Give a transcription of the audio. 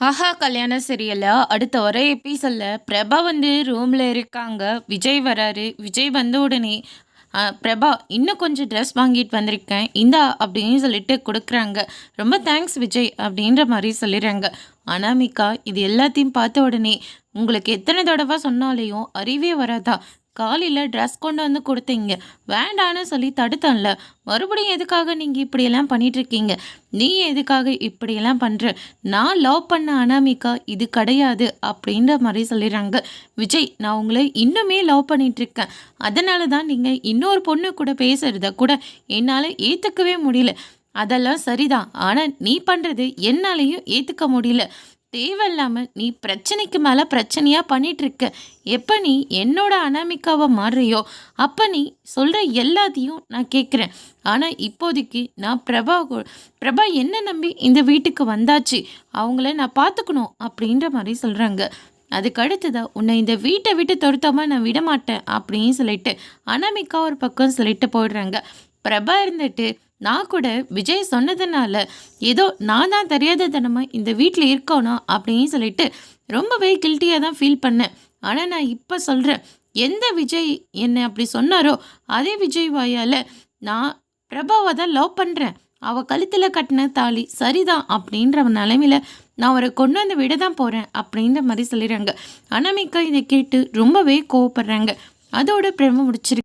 ஆஹா கல்யாண சீரியலில் அடுத்த ஒரே எபிசோடில் பிரபா வந்து ரூமில் இருக்காங்க. விஜய் வராரு. விஜய் வந்த உடனே பிரபா இன்னும் கொஞ்சம் ட்ரெஸ் வாங்கிட்டு வந்திருக்கேன். இந்தா அப்படின்னு சொல்லிட்டு கொடுக்குறாங்க. ரொம்ப தேங்க்ஸ் விஜய் அப்படின்ற மாதிரி சொல்லிடுறாங்க. அனாமிகா இது எல்லாத்தையும் பார்த்த உடனே உங்களுக்கு எத்தனை தடவை சொன்னாலேயும் அறிவே வராதா? காலையில் ட்ரெஸ் கொண்டு வந்து கொடுத்தீங்க. வேண்டான்னு சொல்லி தடுத்தேன்ல. மறுபடியும் எதுக்காக நீங்கள் இப்படியெல்லாம் பண்ணிகிட்ருக்கீங்க நீ எதுக்காக இப்படியெல்லாம் பண்ணுற நான் லவ் பண்ண அனாமிகா இது கிடையாது அப்படின்ற மாதிரி சொல்லிடுறாங்க. விஜய் நான் உங்களை இன்னுமே லவ் பண்ணிகிட்ருக்கேன் இருக்கேன் அதனால தான் நீங்கள் இன்னொரு பொண்ணு கூட பேசுகிறத கூட என்னால் ஏற்றுக்கவே முடியல. அதெல்லாம் சரிதான். ஆனால் நீ பண்ணுறது என்னாலையும் ஏற்றுக்க முடியல. தேவையில்லாமல் நீ பிரச்சனைக்கு மேலே பிரச்சனையாக பண்ணிகிட்ருக்க எப்போ நீ என்னோட அனாமிக்காவை மாறுறியோ அப்போ நீ சொல்கிற எல்லாத்தையும் நான் கேட்குறேன் ஆனால் இப்போதைக்கு நான் பிரபா பிரபா என்ன நம்பி இந்த வீட்டுக்கு வந்தாச்சு அவங்கள நான் பார்த்துக்கணும் அப்படின்ற மாதிரி சொல்கிறாங்க அதுக்கு அடுத்ததாக உன்னை இந்த வீட்டை விட்டு துரத்தாம நான் விட மாட்டேன் அப்படின்னு சொல்லிட்டு அனாமிக்கா ஒரு பக்கம் சொல்லிட்டு போயிடுறாங்க. பிரபா இருந்துட்டு நான் கூட விஜய் சொன்னதுனால ஏதோ நான் தான் தெரியாத தனமா இந்த வீட்டில் இருக்கணும் அப்படின்னு சொல்லிட்டு ரொம்பவே கில்ட்டியாக தான் ஃபீல் பண்ணேன். ஆனால் நான் இப்போ சொல்கிறேன் எந்த விஜய் என்னை அப்படி சொன்னாரோ அதே விஜய் வாயால் நான் பிரபாவை தான் லவ் பண்ணுறேன் அவள் கழுத்தில் கட்டின தாலி சரிதான் அப்படின்ற நிலைமையில நான் அவரை கொண்டு வந்து விட தான் போகிறேன் அப்படின்ற மாதிரி சொல்லிடுறாங்க. அனாமிக்கா இதை கேட்டு ரொம்பவே கோவப்படுறாங்க. அதோட பிரம முடிச்சிருக்கு